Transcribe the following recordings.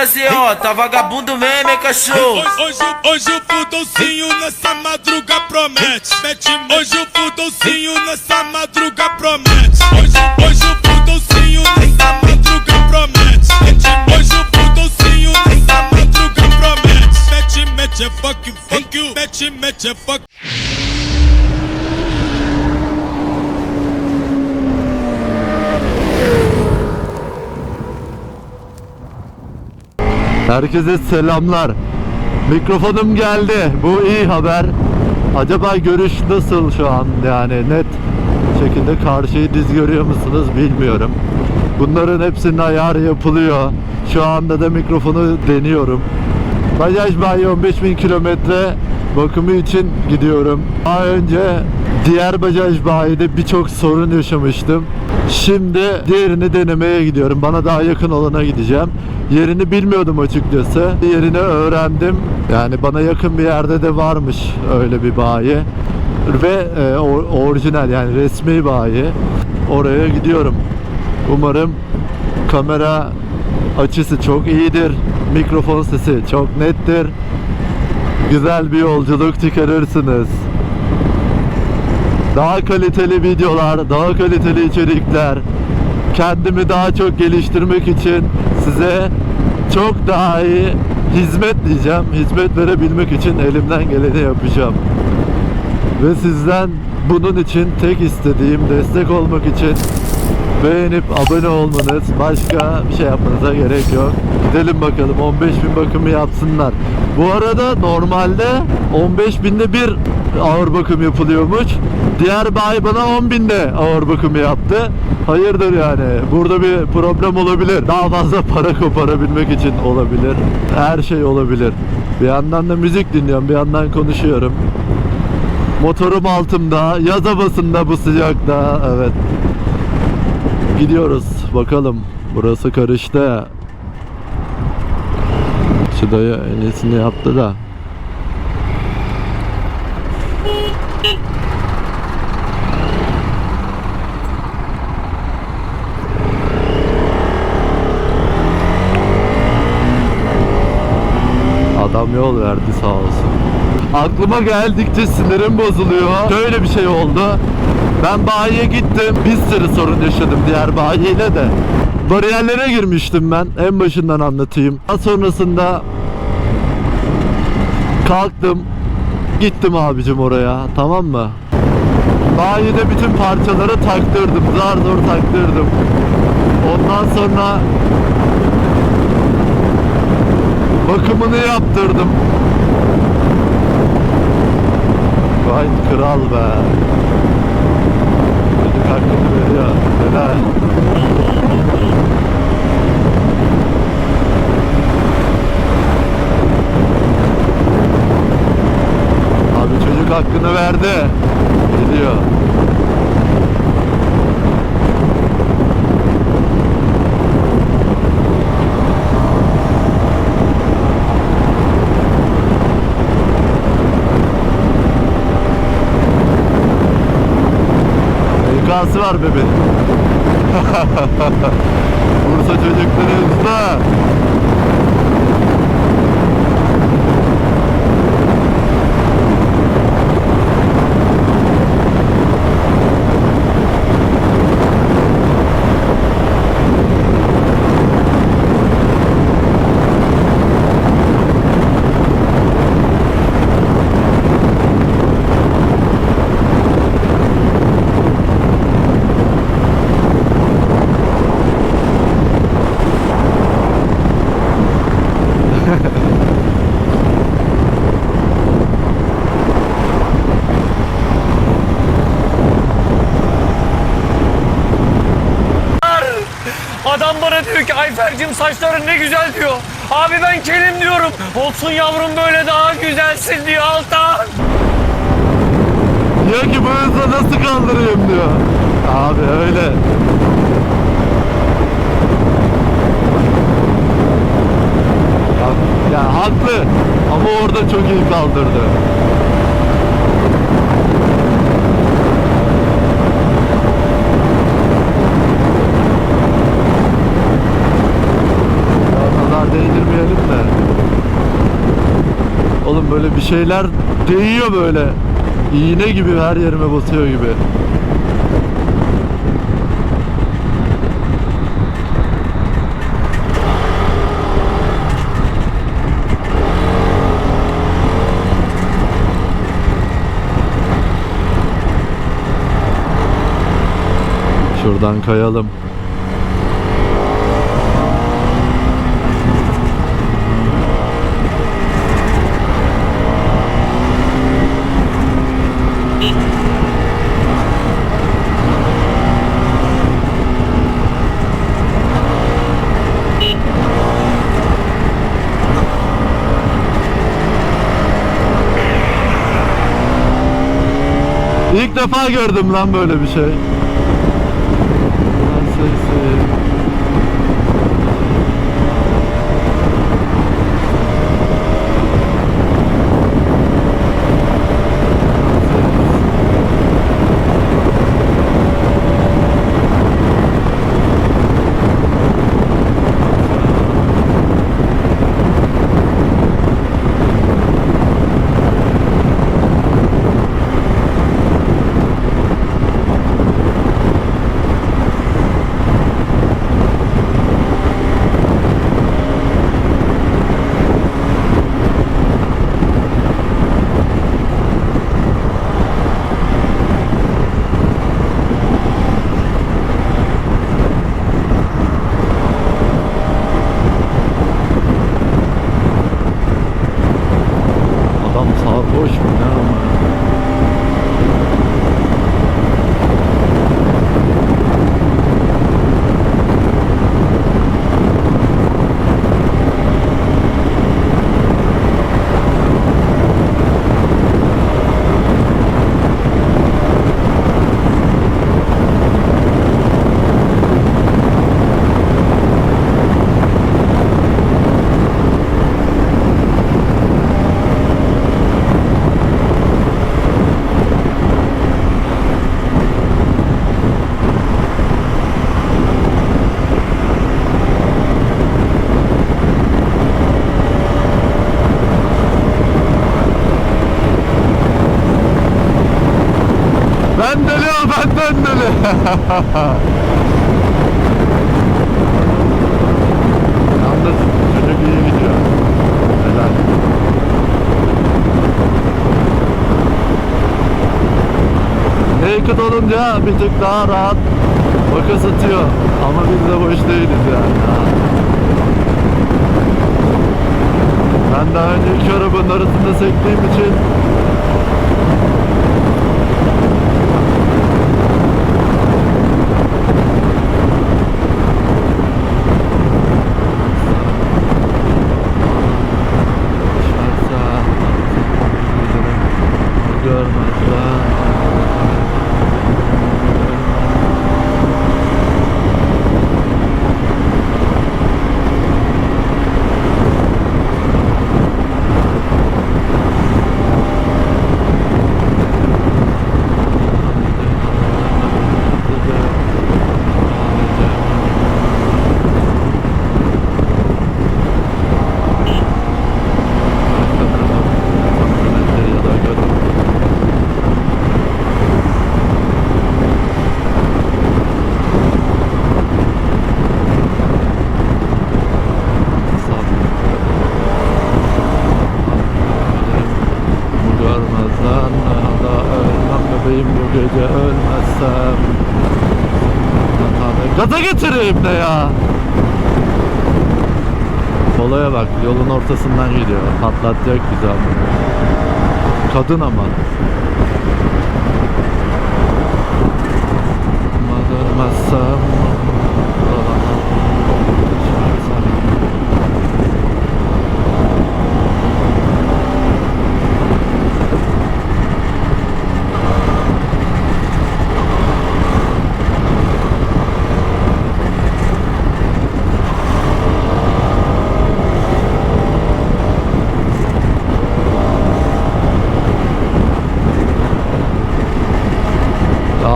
Tá vagabundo mesmo, hein, cachorro? Hoje, hoje o Fudolcinho nessa madruga promete. Mete, hoje o Fudolcinho nessa madruga promete. Hoje, hoje o Fudolcinho nessa madruga promete. Mete, hoje o Fudolcinho nessa madruga promete. Mete, mete, é fuck you, fuck you. Mete, mete, é fuck Herkese selamlar. Mikrofonum geldi. Bu iyi haber. Acaba görüş nasıl şu an? Yani net şekilde karşıyı düz görüyor musunuz bilmiyorum. Bunların hepsinin ayarı yapılıyor. Şu anda da mikrofonu deniyorum. Bajaj Bayi 15.000 kilometre bakımı için gidiyorum. Daha önce diğer Bajaj Bayi'de birçok sorun yaşamıştım. Şimdi diğerini denemeye gidiyorum. Bana daha yakın olana gideceğim. Yerini bilmiyordum açıkçası. Yerini öğrendim. Yani bana yakın bir yerde de varmış öyle bir bayi. Ve e, or- orijinal yani resmi bayi. Oraya gidiyorum. Umarım kamera açısı çok iyidir. Mikrofon sesi çok nettir. Güzel bir yolculuk çıkarırsınız. Daha kaliteli videolar, daha kaliteli içerikler, kendimi daha çok geliştirmek için size çok daha iyi hizmet diyeceğim. Hizmet verebilmek için elimden geleni yapacağım. Ve sizden bunun için tek istediğim destek olmak için beğenip abone olmanız başka bir şey yapmanıza gerek yok. Gidelim bakalım 15 bin bakımı yapsınlar. Bu arada normalde 15 binde bir ağır bakım yapılıyormuş. Diğer bayi bana 10 binde ağır bakımı yaptı. Hayırdır yani burada bir problem olabilir. Daha fazla para koparabilmek için olabilir. Her şey olabilir. Bir yandan da müzik dinliyorum bir yandan konuşuyorum. Motorum altımda, yaz havasında bu sıcakta. Evet. Gidiyoruz. Bakalım. Burası karıştı. Şu dayı en iyisini yaptı da. Adam yol verdi sağ olsun. Aklıma geldikçe sinirim bozuluyor. Şöyle bir şey oldu. Ben bayiye gittim. Bir sürü sorun yaşadım diğer bayiyle de. Bariyerlere girmiştim ben. En başından anlatayım. Daha sonrasında kalktım. Gittim abicim oraya. Tamam mı? Bayide bütün parçaları taktırdım. Zar zor taktırdım. Ondan sonra bakımını yaptırdım. Vay kral be. Çocuk hakkını veriyor. Helal. Abi çocuk hakkını verdi. Gidiyor. İK'sı var bebeğin. Bursa çocukları hızlı. Adam bana diyor ki Ayfer'cim saçların ne güzel diyor. Abi ben kelim diyorum. Olsun yavrum böyle daha güzelsin diyor Altan. Diyor ki bu hızla nasıl kaldırayım diyor. Abi öyle. Ya, ya haklı ama orada çok iyi kaldırdı. Ya, Nazar değdirmeye bilmiyorum böyle bir şeyler değiyor böyle. İğne gibi her yerime batıyor gibi. Şuradan kayalım. İlk defa gördüm lan böyle bir şey. Sesi. Adam sarhoş mu ne ama? Ben deli o benden deli. Yalnız çocuk iyi gidiyor. Helal. Naked olunca bir tık daha rahat makas atıyor. Ama biz de boş değiliz yani. Ben daha önce iki arabanın arasında sektiğim için Gaza getireyim de ya. Olaya bak yolun ortasından gidiyor. Patlatacak güzel Kadın ama. Ama dönmezsem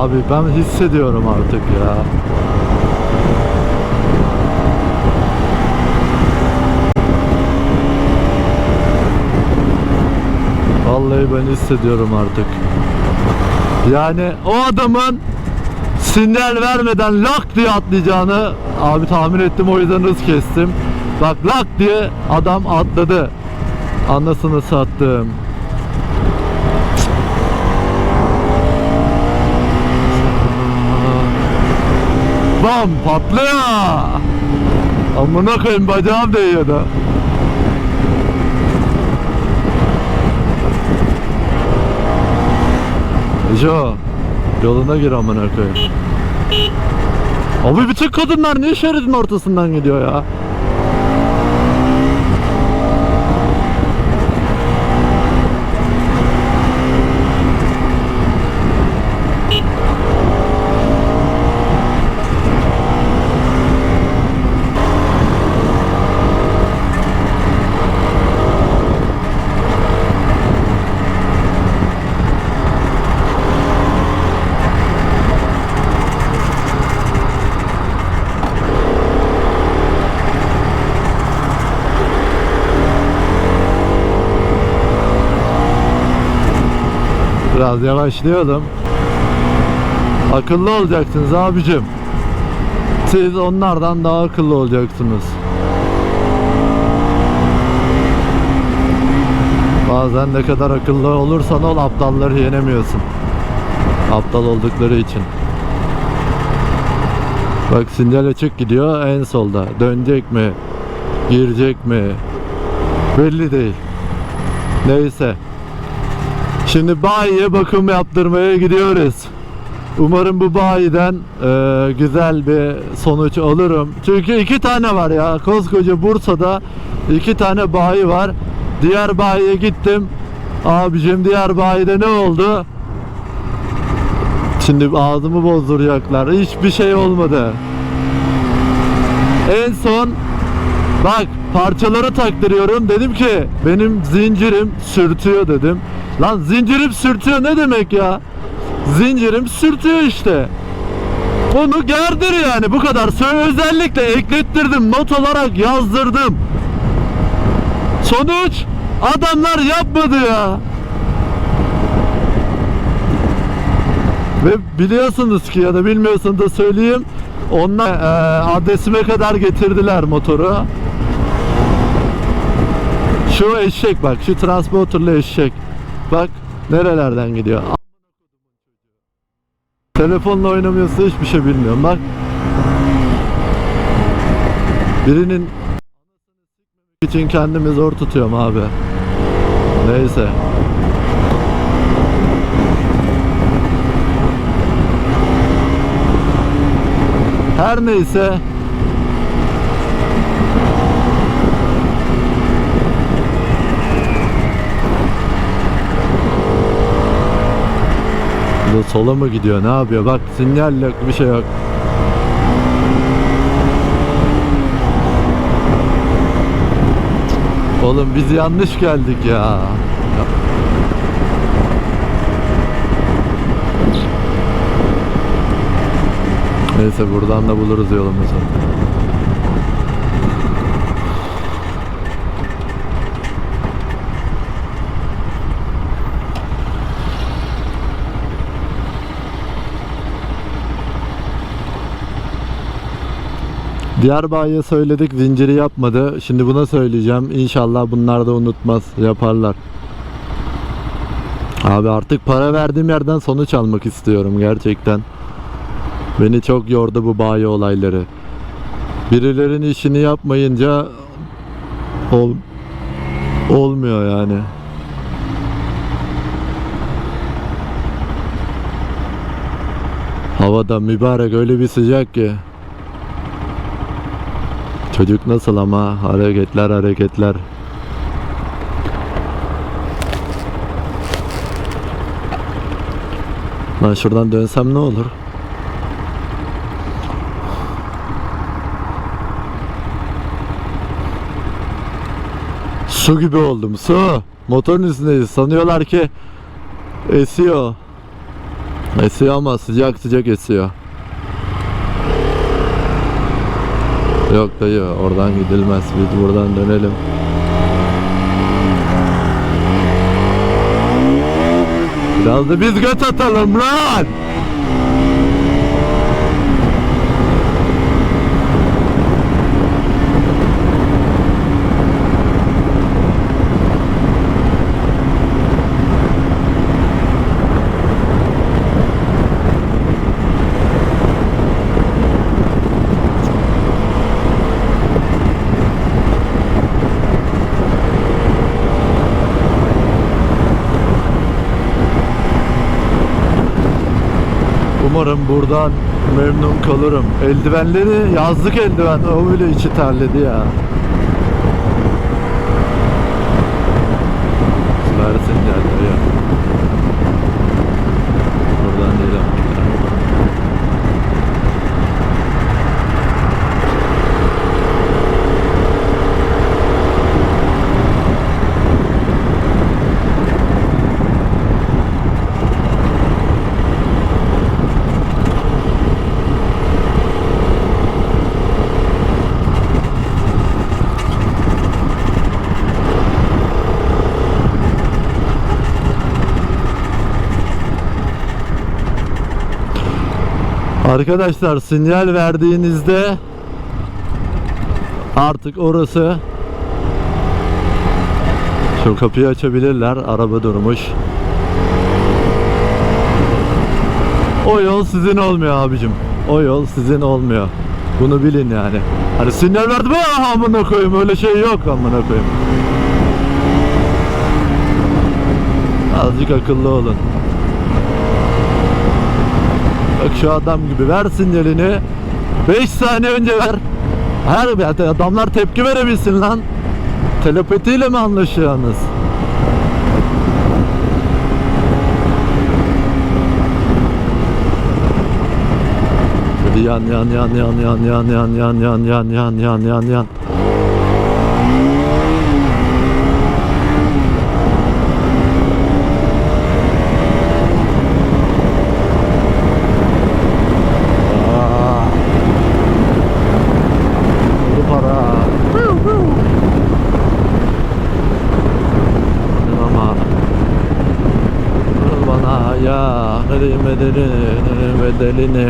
Abi ben hissediyorum artık ya. vallahi ben hissediyorum artık. Yani o adamın sinyal vermeden lak diye atlayacağını abi tahmin ettim o yüzden hız kestim. Bak lak diye adam atladı. Anasını sattım. Bam patlıyor. Amına koyayım bacağım değiyordu. Jo yoluna gir amına koyayım. Abi bütün kadınlar niye şeridin ortasından gidiyor ya? Biraz yavaşlayalım. Akıllı olacaksınız abicim. Siz onlardan daha akıllı olacaksınız. Bazen ne kadar akıllı olursan ol aptalları yenemiyorsun. Aptal oldukları için. Bak sinyal açık gidiyor en solda. Dönecek mi? Girecek mi? Belli değil. Neyse. Şimdi bayiye bakım yaptırmaya gidiyoruz. Umarım bu bayiden e, güzel bir sonuç alırım. Çünkü iki tane var ya. Koskoca Bursa'da iki tane bayi var. Diğer bayiye gittim. Abicim diğer bayide ne oldu? Şimdi ağzımı bozduracaklar. Hiçbir şey olmadı. En son Bak parçaları taktırıyorum dedim ki benim zincirim sürtüyor dedim. Lan zincirim sürtüyor ne demek ya? Zincirim sürtüyor işte. Onu gerdir yani bu kadar. Söyle özellikle eklettirdim not olarak yazdırdım. Sonuç adamlar yapmadı ya. Ve biliyorsunuz ki ya da bilmiyorsunuz da söyleyeyim. Onlar e, adresime kadar getirdiler motoru. Şu eşek bak şu transporterlı eşek. Bak nerelerden gidiyor. Telefonla oynamıyorsa hiçbir şey bilmiyorum bak. Birinin için kendimi zor tutuyorum abi. Neyse. Her neyse Bu sola mı gidiyor? Ne yapıyor? Bak sinyal yok, bir şey yok. Oğlum biz yanlış geldik ya. Neyse buradan da buluruz yolumuzu. Diğer bayiye söyledik zinciri yapmadı. Şimdi buna söyleyeceğim. İnşallah bunlar da unutmaz. Yaparlar. Abi artık para verdiğim yerden sonuç almak istiyorum gerçekten. Beni çok yordu bu bayi olayları. Birilerinin işini yapmayınca ol, olmuyor yani. Havada mübarek öyle bir sıcak ki. Çocuk nasıl ama hareketler hareketler. Lan şuradan dönsem ne olur? Su gibi oldum su. Motorun üstündeyiz. Sanıyorlar ki esiyor. Esiyor ama sıcak sıcak esiyor. Yok dayı oradan gidilmez. Biz buradan dönelim. Biraz da biz göt atalım lan. Umarım buradan memnun kalırım. Eldivenleri yazlık eldiven o bile içi terledi ya. Versin geldi ya. Buradan değil ama. Arkadaşlar sinyal verdiğinizde artık orası şu kapıyı açabilirler. Araba durmuş. O yol sizin olmuyor abicim. O yol sizin olmuyor. Bunu bilin yani. Hani sinyal verdim ah amına koyayım öyle şey yok amına koyayım. Azıcık akıllı olun. Bak şu adam gibi ver sinyalini 5 saniye önce ver Her adamlar tepki verebilsin lan Telepatiyle mi anlaşıyorsunuz? Yan yan yan yan yan yan yan yan yan yan yan yan yan bedeli bedeli bedelini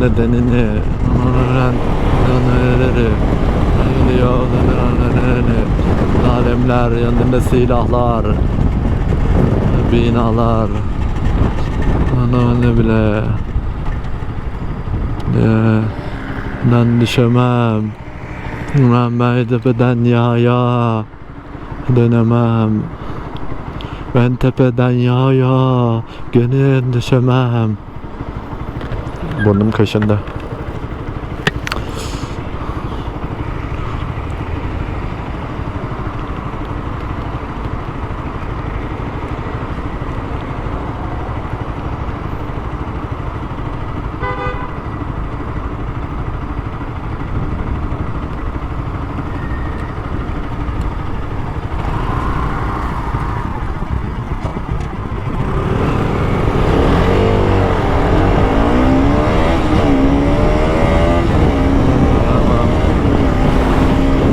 nedenini Alemler yanında silahlar Binalar. Ananı bile Ben düşemem. Ben beydebe dünyaya Dönemem. Ben tepeden yaya Gene düşemem Burnum kaşındı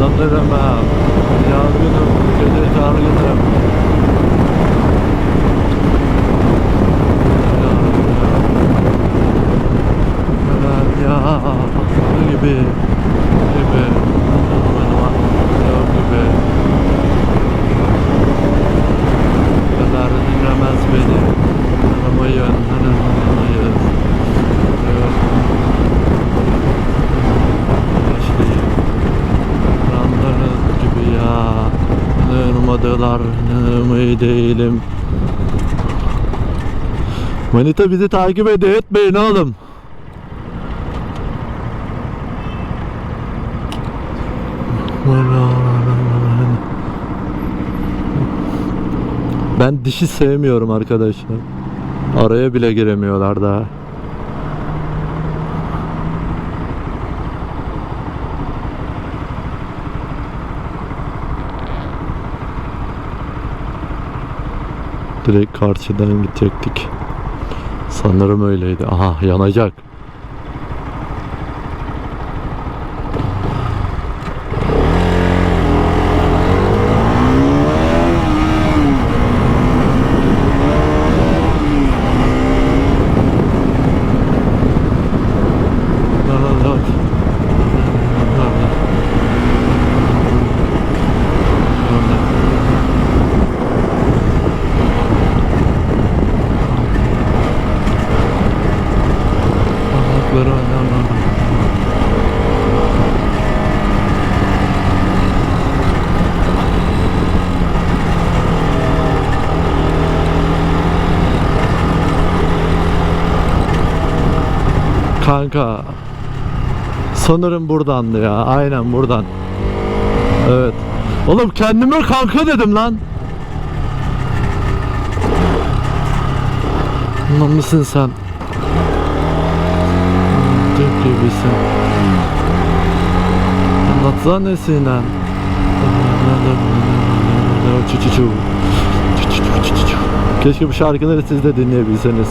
Adam dönemem Yargınım Gece dargınım Ben ya gibi gibi Yok gibi Kadar dinlemez beni Aramayın Aramayın Yaşlıyım Ranların gibi ya Nırmadılar Nırmı değilim Manita bizi takip ediyor etmeyin oğlum Ben dişi sevmiyorum arkadaşlar. Araya bile giremiyorlar daha. Direkt karşıdan gidecektik. Sanırım öyleydi. Aha yanacak. Kanka. Sanırım buradandı ya. Aynen buradan. Evet. Oğlum kendime kanka dedim lan. Lan mısın sen? Türk gibisin. Anlatsana çu. Keşke bu şarkıları siz de dinleyebilseniz.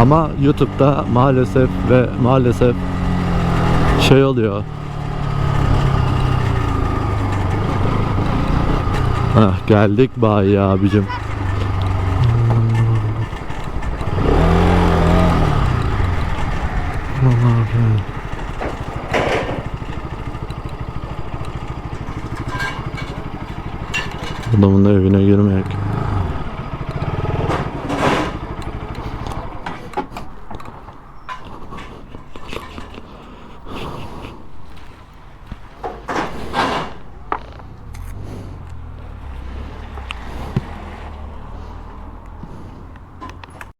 Ama YouTube'da maalesef ve maalesef şey oluyor. Hah geldik bayi abicim. Adamın da evine girmeyek.